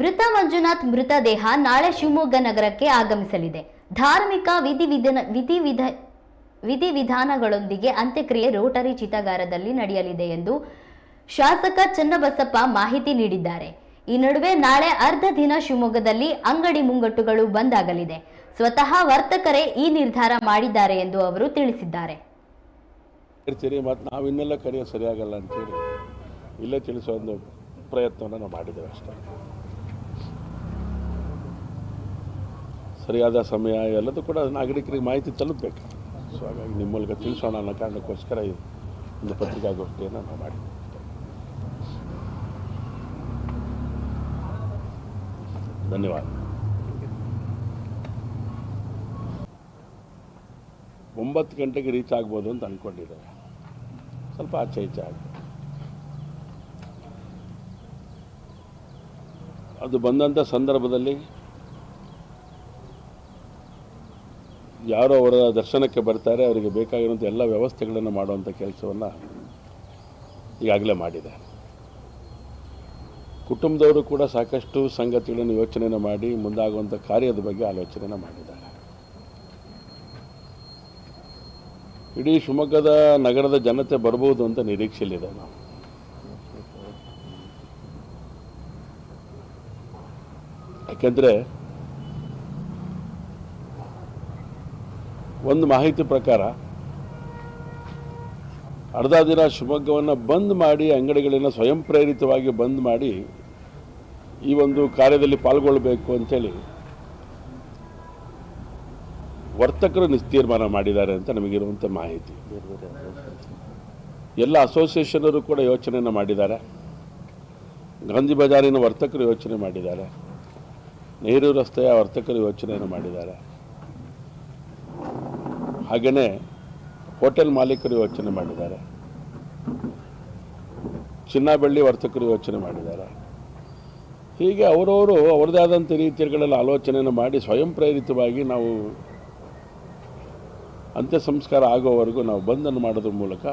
ಮೃತ ಮಂಜುನಾಥ್ ಮೃತದೇಹ ನಾಳೆ ಶಿವಮೊಗ್ಗ ನಗರಕ್ಕೆ ಆಗಮಿಸಲಿದೆ. ಧಾರ್ಮಿಕ ವಿಧಿವಿಧಾನ ವಿಧಿವಿಧ ವಿಧಿವಿಧಾನಗಳೊಂದಿಗೆ ಅಂತ್ಯಕ್ರಿಯೆ ರೋಟರಿ ಚಿತಾಗಾರದಲ್ಲಿ ನಡೆಯಲಿದೆ ಎಂದು ಶಾಸಕ ಚನ್ನಬಸಪ್ಪ ಮಾಹಿತಿ ನೀಡಿದ್ದಾರೆ. ಈ ನಡುವೆ ನಾಳೆ ಅರ್ಧ ದಿನ ಶಿವಮೊಗ್ಗದಲ್ಲಿ ಅಂಗಡಿ ಮುಂಗಟ್ಟುಗಳು ಬಂದ್ ಆಗಲಿದೆ ಸ್ವತಃ ವರ್ತಕರೇ ಈ ನಿರ್ಧಾರ ಮಾಡಿದ್ದಾರೆ ಎಂದು ಅವರು ತಿಳಿಸಿದ್ದಾರೆ. ಸರಿಯಾಗಲ್ಲ ಮತ್ತು ನಾವು ಇನ್ನೆಲ್ಲ ಕರೆಯೋದು ಸರಿಯಾಗಲ್ಲ ಅಂತೇಳಿ. ಇಲ್ಲೇ ತಿಳಿಸುವ ಒಂದು ಪ್ರಯತ್ನವನ್ನು ನಾವು ಮಾಡಿದ್ದೇವೆ ಅಷ್ಟೇ. ಸರಿಯಾದ ಸಮಯ ಎಲ್ಲದೂ ಕೂಡ ನಾಗರಿಕರಿಗೆ ಮಾಹಿತಿ ತಲುಪಬೇಕು. ಸೊ ಹಾಗಾಗಿ ನಿಮ್ಮ ಮೂಲಕ ತಿಳಿಸೋಣ ಅನ್ನೋ ಕಾರಣಕ್ಕೋಸ್ಕರ ಈ ಒಂದು ಪತ್ರಿಕಾಗೋಷ್ಠಿಯನ್ನು ನಾವು ಮಾಡಿ ಧನ್ಯವಾದ. ಒಂಬತ್ತು ಗಂಟೆಗೆ ರೀಚ್ ಆಗ್ಬೋದು ಅಂತ ಅಂದ್ಕೊಂಡಿದ್ದೇವೆ ಸ್ವಲ್ಪ ಆಚೆ ಈಚೆ ಆಗಿ ಅದು ಬಂದಂಥ ಸಂದರ್ಭದಲ್ಲಿ ಯಾರು ಅವರ ದರ್ಶನಕ್ಕೆ ಬರ್ತಾರೆ, ಅವರಿಗೆ ಬೇಕಾಗಿರುವಂಥ ಎಲ್ಲ ವ್ಯವಸ್ಥೆಗಳನ್ನು ಮಾಡುವಂಥ ಕೆಲಸವನ್ನು ಈಗಾಗಲೇ ಮಾಡಿದೆ ಕುಟುಂಬದವರು ಕೂಡ ಸಾಕಷ್ಟು ಸಂಗತಿಗಳನ್ನು ಯೋಚನೆಯನ್ನು ಮಾಡಿ ಮುಂದಾಗುವಂಥ ಕಾರ್ಯದ ಬಗ್ಗೆ ಆಲೋಚನೆಯನ್ನು ಮಾಡಿದ್ದಾರೆ. ಇಡೀ ಶಿವಮೊಗ್ಗದ ನಗರದ ಜನತೆ ಬರಬಹುದು ಅಂತ ನಿರೀಕ್ಷೆಯಲ್ಲಿದೆ ನಾವು. ಯಾಕೆಂದರೆ ಒಂದು ಮಾಹಿತಿ ಪ್ರಕಾರ, ಅರ್ಧ ದಿನ ಶಿವಮೊಗ್ಗವನ್ನು ಬಂದ್ ಮಾಡಿ ಅಂಗಡಿಗಳನ್ನು ಸ್ವಯಂ ಪ್ರೇರಿತವಾಗಿ ಬಂದ್ ಮಾಡಿ ಈ ಒಂದು ಕಾರ್ಯದಲ್ಲಿ ಪಾಲ್ಗೊಳ್ಳಬೇಕು ಅಂತೇಳಿ ವರ್ತಕರು ನಿಸ್ತೀರ್ಮಾನ ಮಾಡಿದ್ದಾರೆ ಅಂತ ನಮಗಿರುವಂಥ ಮಾಹಿತಿ. ಎಲ್ಲ ಅಸೋಸಿಯೇಷನರು ಕೂಡ ಯೋಚನೆಯನ್ನು ಮಾಡಿದ್ದಾರೆ. ಗಾಂಧಿ ಬಜಾರಿನ ವರ್ತಕರು ಯೋಚನೆ ಮಾಡಿದ್ದಾರೆ. ನೆಹರು ರಸ್ತೆಯ ವರ್ತಕರು ಯೋಚನೆಯನ್ನು ಮಾಡಿದ್ದಾರೆ. ಹಾಗೆಯೇ ಹೋಟೆಲ್ ಮಾಲೀಕರು ಯೋಚನೆ ಮಾಡಿದ್ದಾರೆ. ಚಿನ್ನ ಬೆಳ್ಳಿ ವರ್ತಕರು ಯೋಚನೆ ಮಾಡಿದ್ದಾರೆ. ಹೀಗೆ ಅವರವರು ಅವರದೇ ಆದಂಥ ರೀತಿಗಳಲ್ಲಿ ಆಲೋಚನೆಯನ್ನು ಮಾಡಿ ಸ್ವಯಂ ಪ್ರೇರಿತವಾಗಿ ನಾವು ಅಂತ್ಯ ಸಂಸ್ಕಾರ ಆಗೋವರೆಗೂ ನಾವು ಬಂದನ್ನು ಮಾಡೋದ್ರ ಮೂಲಕ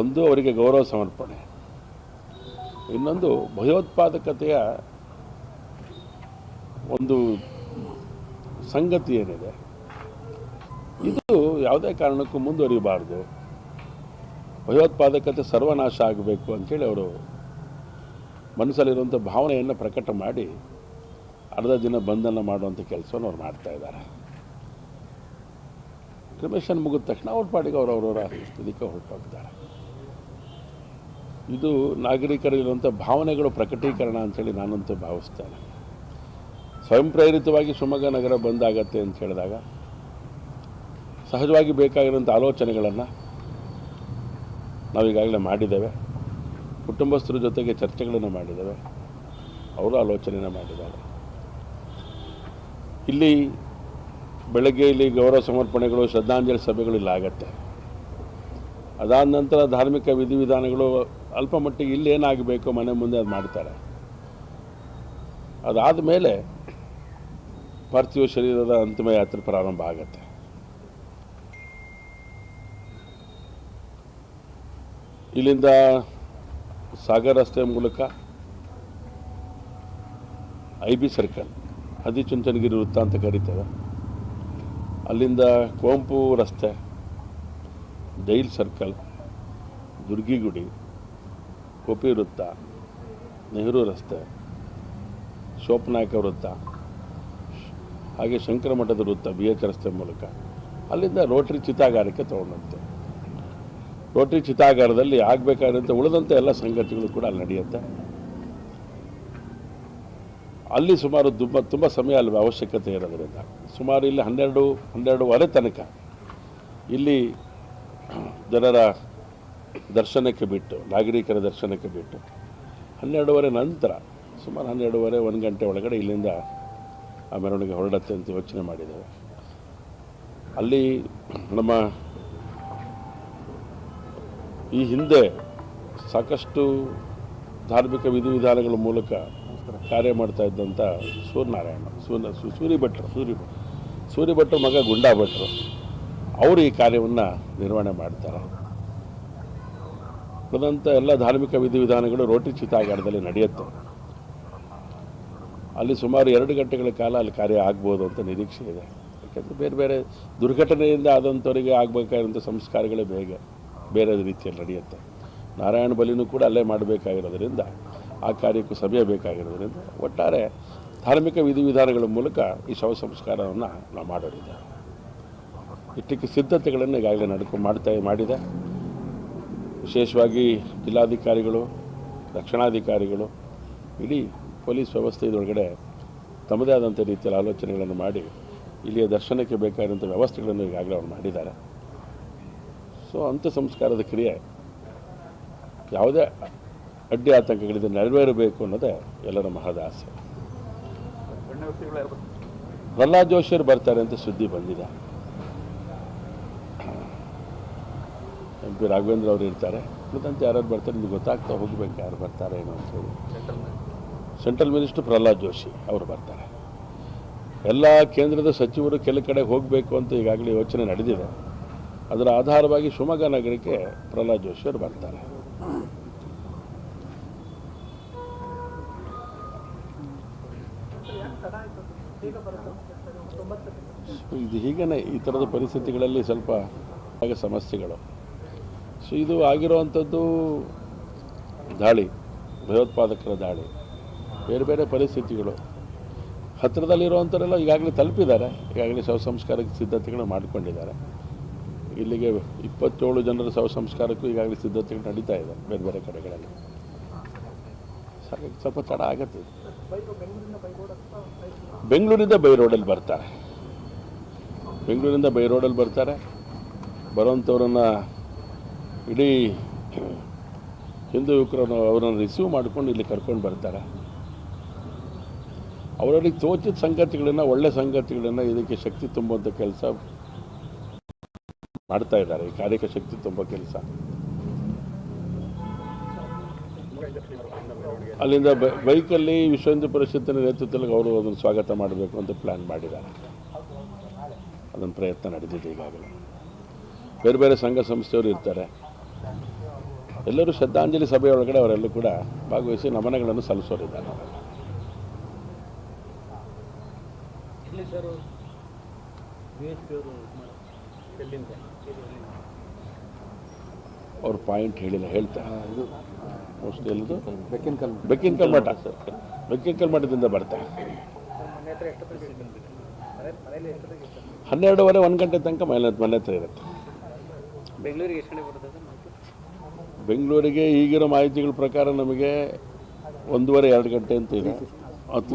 ಒಂದು ಅವರಿಗೆ ಗೌರವ ಸಮರ್ಪಣೆ. ಇನ್ನೊಂದು ಭಯೋತ್ಪಾದಕತೆಯ ಒಂದು ಸಂಗತಿ ಏನಿದೆ? ಇದು ಯಾವುದೇ ಕಾರಣಕ್ಕೂ ಮುಂದುವರಿಬಾರ್ದು ಭಯೋತ್ಪಾದಕತೆ ಸರ್ವನಾಶ ಆಗಬೇಕು ಅಂಥೇಳಿ ಅವರು ಮನಸ್ಸಲ್ಲಿರುವಂಥ ಭಾವನೆಯನ್ನು ಪ್ರಕಟ ಮಾಡಿ ಅರ್ಧ ದಿನ ಬಂಧನ ಮಾಡುವಂಥ ಕೆಲಸವನ್ನು ಅವ್ರು ಮಾಡ್ತಾ ಇದ್ದಾರೆ. ಕ್ರಿಮಿಷನ್ ಮುಗಿದ ತಕ್ಷಣ ಅವ್ರ ಪಾಡಿಗೆ ಅವರವರ ಇದಕ್ಕೆ ಹೊರಟೋಗ್ತಾರೆ ಇದು ನಾಗರಿಕರಲ್ಲಿರುವಂಥ ಭಾವನೆಗಳು ಪ್ರಕಟೀಕರಣ ಅಂಥೇಳಿ ನಾನಂತೂ ಭಾವಿಸ್ತೇನೆ. ಸ್ವಯಂ ಪ್ರೇರಿತವಾಗಿ ಶಿವಮೊಗ್ಗ ನಗರ ಬಂದಾಗತ್ತೆ ಅಂತ ಹೇಳಿದಾಗ ಸಹಜವಾಗಿ ಬೇಕಾಗಿರುವಂಥ ಆಲೋಚನೆಗಳನ್ನು ನಾವೀಗಾಗಲೇ ಮಾಡಿದ್ದೇವೆ. ಕುಟುಂಬಸ್ಥರ ಜೊತೆಗೆ ಚರ್ಚೆಗಳನ್ನು ಮಾಡಿದ್ದೇವೆ. ಅವರು ಆಲೋಚನೆಯನ್ನು ಮಾಡಿದ್ದಾರೆ. ಇಲ್ಲಿ ಬೆಳಗ್ಗೆ ಇಲ್ಲಿ ಗೌರವ ಸಮರ್ಪಣೆಗಳು, ಶ್ರದ್ಧಾಂಜಲಿ ಸಭೆಗಳು ಇಲ್ಲಿ ಆಗತ್ತೆ. ಅದಾದ ನಂತರ ಧಾರ್ಮಿಕ ವಿಧಿವಿಧಾನಗಳು ಅಲ್ಪ ಮಟ್ಟಿಗೆ ಇಲ್ಲೇನಾಗಬೇಕು ಮನೆ ಮುಂದೆ ಅದು ಮಾಡ್ತಾರೆ. ಅದಾದ ಮೇಲೆ ಪಾರ್ಥಿವ ಶರೀರದ ಅಂತಿಮ ಯಾತ್ರೆ ಪ್ರಾರಂಭ ಆಗತ್ತೆ. ಇಲ್ಲಿಂದ ಸಾಗರ್ ರಸ್ತೆ ಮೂಲಕ ಐ ಬಿ ಸರ್ಕಲ್, ಹದಿಚುಂಚನಗಿರಿ ವೃತ್ತ ಅಂತ ಕರೀತೇವೆ. ಅಲ್ಲಿಂದ ಕೋಂಪು ರಸ್ತೆ ಜೈಲ್ ಸರ್ಕಲ್, ದುರ್ಗಿಗುಡಿ ಕೋಪಿ ವೃತ್ತ, ನೆಹರು ರಸ್ತೆ, ಶೋಪನಾಯಕ ವೃತ್ತ, ಹಾಗೆ ಶಂಕರಮಠದ ವೃತ್ತ, ಬಿ ಎಚ್ ರಸ್ತೆ ಮೂಲಕ. ಅಲ್ಲಿಂದ ರೋಟ್ರಿ ಚಿತಾಗಾರಕ್ಕೆ ತೊಗೊಂಡಂತೆ ರೋಟರಿ ಚಿತಾಗಾರದಲ್ಲಿ ಆಗಬೇಕಾದಂಥ ಉಳಿದಂಥ ಎಲ್ಲ ಸಂಗತಿಗಳು ಕೂಡ ಅಲ್ಲಿ ನಡೆಯುತ್ತೆ. ಅಲ್ಲಿ ಸುಮಾರು ತುಂಬ ತುಂಬ ಸಮಯ ಅಲ್ಲಿ ಅವಶ್ಯಕತೆ ಇರೋದರಿಂದ, ಸುಮಾರು ಇಲ್ಲಿ ಹನ್ನೆರಡು, ಹನ್ನೆರಡುವರೆ ತನಕ ಇಲ್ಲಿ ಜನರ ದರ್ಶನಕ್ಕೆ ಬಿಟ್ಟು, ನಾಗರಿಕರ ದರ್ಶನಕ್ಕೆ ಬಿಟ್ಟು, ಹನ್ನೆರಡುವರೆ ನಂತರ ಸುಮಾರು ಹನ್ನೆರಡುವರೆ, ಒಂದು ಗಂಟೆ ಒಳಗಡೆ ಇಲ್ಲಿಂದ ಆ ಮೆರವಣಿಗೆ ಹೊರಡತ್ತೆ ಅಂತ ಯೋಚನೆ ಮಾಡಿದ್ದೇವೆ. ಅಲ್ಲಿ ನಮ್ಮ ಈ ಹಿಂದೆ ಸಾಕಷ್ಟು ಧಾರ್ಮಿಕ ವಿಧಿವಿಧಾನಗಳ ಮೂಲಕ ಕಾರ್ಯ ಮಾಡ್ತಾ ಇದ್ದಂಥ ಸೂರ್ಯನಾರಾಯಣ, ಸೂರ್ಯ ಸೂರಿ ಭಟ್ರು ಸೂರಿ ಸೂರಿ ಭಟ್ರು ಮಗ ಗುಂಡಾ ಭಟ್ರು ಅವರು ಈ ಕಾರ್ಯವನ್ನು ನಿರ್ವಹಣೆ ಮಾಡ್ತಾರೆ. ಉಳಿದಂಥ ಎಲ್ಲ ಧಾರ್ಮಿಕ ವಿಧಿವಿಧಾನಗಳು ರೋಟಿ ಚಿತಾಗಾರದಲ್ಲಿ ನಡೆಯುತ್ತೆ. ಅಲ್ಲಿ ಸುಮಾರು ಎರಡು ಗಂಟೆಗಳ ಕಾಲ ಅಲ್ಲಿ ಕಾರ್ಯ ಆಗ್ಬೋದು ಅಂತ ನಿರೀಕ್ಷೆ ಇದೆ. ಯಾಕೆಂದರೆ ಬೇರೆ ಬೇರೆ ದುರ್ಘಟನೆಯಿಂದ ಆದಂಥವರಿಗೆ ಆಗಬೇಕಾದಂಥ ಸಂಸ್ಕಾರಗಳೇ ಬೇಗ. ಬೇರೆ ರೀತಿಯಲ್ಲಿ ನಡೆಯುತ್ತೆ ನಾರಾಯಣ ಬಲಿನೂ ಕೂಡ ಅಲ್ಲೇ ಮಾಡಬೇಕಾಗಿರೋದ್ರಿಂದ, ಆ ಕಾರ್ಯಕ್ಕೂ ಸಮಯ ಬೇಕಾಗಿರೋದ್ರಿಂದ ಒಟ್ಟಾರೆ ಧಾರ್ಮಿಕ ವಿಧಿವಿಧಾನಗಳ ಮೂಲಕ ಈ ಶವ ಸಂಸ್ಕಾರವನ್ನು ನಾವು ಮಾಡೋರಿದ್ದೇವೆ ಇಷ್ಟಕ್ಕೆ ಸಿದ್ಧತೆಗಳನ್ನು ಈಗಾಗಲೇ ನಡ್ಕೊಂಡು ಮಾಡ್ತಾ ಮಾಡಿದೆ. ವಿಶೇಷವಾಗಿ ಜಿಲ್ಲಾಧಿಕಾರಿಗಳು, ರಕ್ಷಣಾಧಿಕಾರಿಗಳು, ಇಡೀ ಪೊಲೀಸ್ ವ್ಯವಸ್ಥೆ ಇದರೊಳಗಡೆ ತಮ್ಮದೇ ಆದಂಥ ರೀತಿಯಲ್ಲಿ ಆಲೋಚನೆಗಳನ್ನು ಮಾಡಿ, ಇಲ್ಲಿಯ ದರ್ಶನಕ್ಕೆ ಬೇಕಾದಂಥ ವ್ಯವಸ್ಥೆಗಳನ್ನು ಈಗಾಗಲೇ ಅವರು ಮಾಡಿದ್ದಾರೆ. ಸೊ ಅಂತ ಸಂಸ್ಕಾರದ ಕ್ರಿಯೆ ಯಾವುದೇ ಅಡ್ಡಿ ಆತಂಕಗಳಿಂದ ನೆರವೇರಬೇಕು ಅನ್ನೋದೇ ಎಲ್ಲರ ಮಹದಾಸೆ ಪ್ರಹ್ಲಾದ್ ಜೋಶಿಯರು ಬರ್ತಾರೆ ಅಂತ ಸುದ್ದಿ ಬಂದಿದೆ. ಎಂ ಪಿ ರಾಘವೇಂದ್ರ ಅವರು ಇರ್ತಾರೆ ಮತ್ತಂತ ಯಾರ್ಯಾರು ಬರ್ತಾರೆ ನಿಮ್ಗೆ ಗೊತ್ತಾಗ್ತಾ ಹೋಗ್ಬೇಕು ಯಾರು ಬರ್ತಾರೆ ಏನೋ ಅಂತೇಳಿ ಸೆಂಟ್ರಲ್ ಮಿನಿಸ್ಟರ್ ಪ್ರಹ್ಲಾದ್ ಜೋಶಿ ಅವರು ಬರ್ತಾರೆ. ಎಲ್ಲ ಕೇಂದ್ರದ ಸಚಿವರು ಕೆಲ ಕಡೆ ಹೋಗಬೇಕು ಅಂತ ಈಗಾಗಲೇ ಯೋಚನೆ ನಡೆದಿದೆ. ಅದರ ಆಧಾರವಾಗಿ ಶಿವಮೊಗ್ಗ ನಗರಕ್ಕೆ ಪ್ರಹ್ಲಾದ್ ಜೋಶಿಯವರು ಬರ್ತಾರೆ. ಇದು ಹೀಗೇ ಈ ಥರದ ಪರಿಸ್ಥಿತಿಗಳಲ್ಲಿ ಸ್ವಲ್ಪ ಆಗ ಸಮಸ್ಯೆಗಳು. ಸೊ ಇದು ಆಗಿರುವಂಥದ್ದು ದಾಳಿ, ಭಯೋತ್ಪಾದಕರ ದಾಳಿ, ಬೇರೆ ಬೇರೆ ಪರಿಸ್ಥಿತಿಗಳು. ಹತ್ತಿರದಲ್ಲಿರುವಂಥವರೆಲ್ಲ ಈಗಾಗಲೇ ತಲುಪಿದ್ದಾರೆ. ಈಗಾಗಲೇ ಶವ ಸಂಸ್ಕಾರಕ್ಕೆ ಸಿದ್ಧತೆಗಳು ಮಾಡಿಕೊಂಡಿದ್ದಾರೆ. ಇಲ್ಲಿಗೆ ಇಪ್ಪತ್ತೇಳು ಜನರ ಶವ ಸಂಸ್ಕಾರಕ್ಕೂ ಈಗಾಗಲೇ ಸಿದ್ಧತೆಗಳು ನಡೀತಾ ಇದೆ ಬೇರೆ ಬೇರೆ ಕಡೆಗಳಲ್ಲಿ. ಸ್ವಲ್ಪ ತಡ ಆಗತ್ತೆ. ಬೆಂಗಳೂರಿಂದ ಬೈ ರೋಡಲ್ಲಿ ಬರ್ತಾರೆ. ಬೆಂಗಳೂರಿಂದ ಬೈ ರೋಡಲ್ಲಿ ಬರ್ತಾರೆ. ಬರೋವಂಥವ್ರನ್ನ ಇಡೀ ಹಿಂದೂ ಯುವಕರನ್ನು ಅವರನ್ನು ರಿಸೀವ್ ಮಾಡ್ಕೊಂಡು ಇಲ್ಲಿ ಕರ್ಕೊಂಡು ಬರ್ತಾರೆ. ಅವರಲ್ಲಿ ತೋಚಿದ ಸಂಗತಿಗಳನ್ನು, ಒಳ್ಳೆ ಸಂಗತಿಗಳನ್ನು ಇದಕ್ಕೆ ಶಕ್ತಿ ತುಂಬುವಂಥ ಕೆಲಸ ಮಾಡ್ತಾ ಇದ್ದಾರೆ. ಈ ಕಾರ್ಯಕ್ಕೆ ಶಕ್ತಿ ತುಂಬ ಕೆಲಸ. ಅಲ್ಲಿಂದ ಬೈಕಲ್ಲಿ ವಿಶ್ವ ಹಿಂದೂ ಪರಿಷತ್ತಿನ ನೇತೃತ್ವದಲ್ಲಿ ಅವರು ಅದನ್ನು ಸ್ವಾಗತ ಮಾಡಬೇಕು ಅಂತ ಪ್ಲ್ಯಾನ್ ಮಾಡಿದ್ದಾರೆ. ಅದನ್ನು ಪ್ರಯತ್ನ ನಡೆದಿದೆ ಈಗಾಗಲೇ. ಬೇರೆ ಬೇರೆ ಸಂಘ ಸಂಸ್ಥೆಯವರು ಇರ್ತಾರೆ. ಎಲ್ಲರೂ ಶ್ರದ್ಧಾಂಜಲಿ ಸಭೆಯೊಳಗಡೆ ಅವರೆಲ್ಲೂ ಕೂಡ ಭಾಗವಹಿಸಿ ನಮನಗಳನ್ನು ಸಲ್ಲಿಸೋರಿದ್ದಾರೆ. ಸರ್? ಅವರು ಪಾಯಿಂಟ್ ಹೇಳಿಲ್ಲ ಹೇಳ್ತಾರೆ ಇದು ಮೋಸ್ಟ್ಲಿ ಎಲ್ಲದು ಬೆಕ್ಕಿನ ಕಲ್ ಬೆಕ್ಕಿನ ಕಲ್ಮಠ. ಬೆಕ್ಕಿನ ಕಲ್ಮಠದಿಂದ ಬರ್ತಾರೆ ಇರ್ತಾರೆ? ಹನ್ನೆರಡುವರೆ ಒಂದು ಗಂಟೆ ತನಕ ಮನೆ ಮನೆ ಹತ್ರ ಇರುತ್ತೆ. ಬೆಂಗಳೂರಿಗೆ ಬೆಂಗಳೂರಿಗೆ ಈಗಿರೋ ಮಾಹಿತಿಗಳ ಪ್ರಕಾರ ನಮಗೆ ಒಂದೂವರೆ ಎರಡು ಗಂಟೆ ಅಂತ ಇದೆ. ಹತ್ತು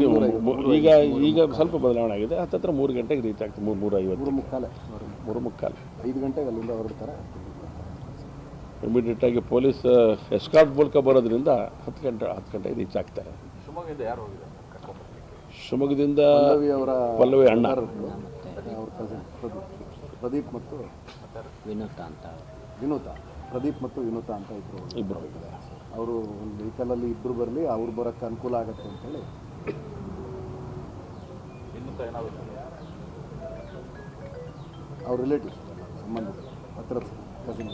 ಈಗ ಈಗ ಸ್ವಲ್ಪ ಬದಲಾವಣೆ ಆಗಿದೆ ಹತ್ತತ್ರ ಮೂರು ಗಂಟೆಗೆ ರೀಚ್ ಆಗ್ತದೆ ಮೂರು ಮೂರು ಐವತ್ತು ಮೂರು ಮುಕ್ಕಾಲೆ. ಮೂರು ಮುಕ್ಕಾಲು ಐದು ಗಂಟೆಗೆ ಅಲ್ಲಿಂದ ಹೊರಡ್ತಾರೆ ಇಮಿಡಿಯೇಟಾಗಿ ಪೊಲೀಸ್ ಎಸ್ಕಾರ್ಟ್ ಮೂಲಕ ಬರೋದ್ರಿಂದ ಹತ್ತು ಗಂಟೆ ಹತ್ತು ಗಂಟೆಗೆ ರೀಚ್ ಆಗ್ತಾರೆ. ಶಿವಮೊಗ್ಗದಿಂದ ಪಲ್ಲವಿ ಅವರ ಪಲ್ಲವಿ ಅಣ್ಣ. ಪ್ರದೀಪ್. ಪ್ರದೀಪ್ ಮತ್ತು ವಿನೋತ ಅಂತ. ವಿನೋತ. ಪ್ರದೀಪ್ ಮತ್ತು ವಿನೋತ ಅಂತ ಇಬ್ಬರು ಇಬ್ಬರು ಅವರು ಒಂದು ವೆಹಿಕಲಲ್ಲಿ ಇಬ್ಬರು ಬರಲಿ ಅವ್ರು ಬರೋಕ್ಕೆ ಅನುಕೂಲ ಆಗುತ್ತೆ ಅಂತೇಳಿ ಅವ್ರ ರಿಲೇಟಿವ್ ಸಂಬಂಧ ಹತ್ರ ಕಸಿನ್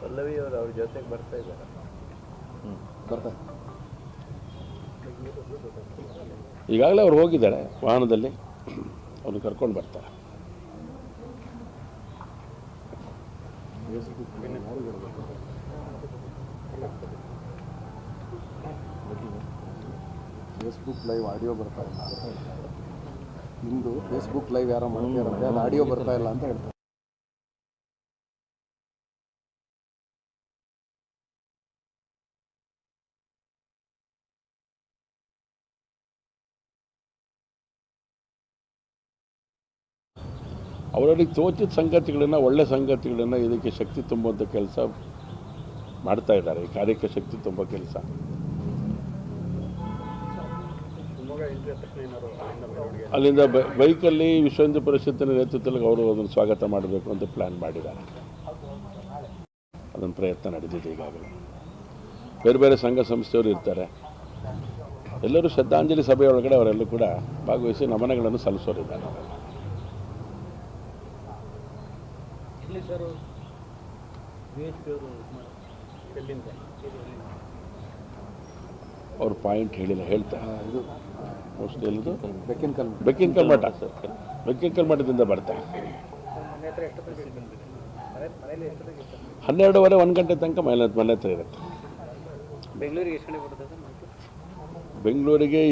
ಪಲ್ಲವಿ ಅವರು ಅವ್ರ ಜೊತೆಗೆ ಬರ್ತಾ ಇದ್ದಾರೆ. ಬರ್ತಾರೆ ಈಗಾಗಲೇ ಅವ್ರು ಹೋಗಿದ್ದಾರೆ ವಾಹನದಲ್ಲಿ. ಅವ್ರು ಕರ್ಕೊಂಡು ಬರ್ತಾರೆ. ಫೇಸ್ಬುಕ್ ಲೈವ್ ಆಡಿಯೋ ಬರ್ತಾ ಇಲ್ಲ. ಇಂದು ಫೇಸ್ಬುಕ್ ಲೈವ್ ಯಾರೋ ಮಾಡ್ತಾರಂತೆ ಅದು ಆಡಿಯೋ ಬರ್ತಾ ಇಲ್ಲ ಅಂತ ಹೇಳ್ತಾರೆ. ಅವರಲ್ಲಿ ತೋಚಿದ ಸಂಗತಿಗಳನ್ನು, ಒಳ್ಳೆ ಸಂಗತಿಗಳನ್ನು ಇದಕ್ಕೆ ಶಕ್ತಿ ತುಂಬುವಂಥ ಕೆಲಸ ಮಾಡ್ತಾ ಇದ್ದಾರೆ. ಈ ಕಾರ್ಯಕ್ಕೆ ಶಕ್ತಿ ತುಂಬೋ ಕೆಲಸ. ಅಲ್ಲಿಂದ ಬೈಕಲ್ಲಿ ವಿಶ್ವ ಪರಿಷತ್ತಿನ ನೇತೃತ್ವದಲ್ಲಿ ಅವರು ಅದನ್ನು ಸ್ವಾಗತ ಮಾಡಬೇಕು ಅಂತ ಪ್ಲ್ಯಾನ್ ಮಾಡಿದ್ದಾರೆ. ಅದೊಂದು ಪ್ರಯತ್ನ ನಡೆದಿದೆ ಈಗಾಗಲೇ. ಬೇರೆ ಬೇರೆ ಸಂಘ ಸಂಸ್ಥೆಯವರು ಇರ್ತಾರೆ. ಎಲ್ಲರೂ ಶ್ರದ್ಧಾಂಜಲಿ ಸಭೆಯೊಳಗಡೆ ಅವರೆಲ್ಲೂ ಕೂಡ ಭಾಗವಹಿಸಿ ನಮನಗಳನ್ನು ಸಲ್ಲಿಸೋರಿದ್ದಾರೆ. ಅವರು ಪಾಯಿಂಟ್ ಹೇಳಿಲ್ಲ ಹೇಳ್ತಾರೆ ಮೋಸ್ಟ್ಲಿ ಎಲ್ಲದು ಬೆಕ್ಕಿನ ಕಲ್ ಬೆಕ್ಕಿನ ಮಠ ಬೆಕ್ಕಿನ ಮಠದಿಂದ ಬರ್ತಾರೆ ಮನೆ ಹತ್ರ ಎಷ್ಟೊತ್ತಿಗೆ ಮನೆ ಮನೇಲಿ ಎಷ್ಟೊತ್ತಿಗೆ ಇರ್ತಾರೆ? ಹನ್ನೆರಡುವರೆ ಒಂದು ಗಂಟೆ ತನಕ ಮನೆ ಮನೆ ಹತ್ರ ಇರುತ್ತೆ. ಬೆಂಗಳೂರಿಗೆ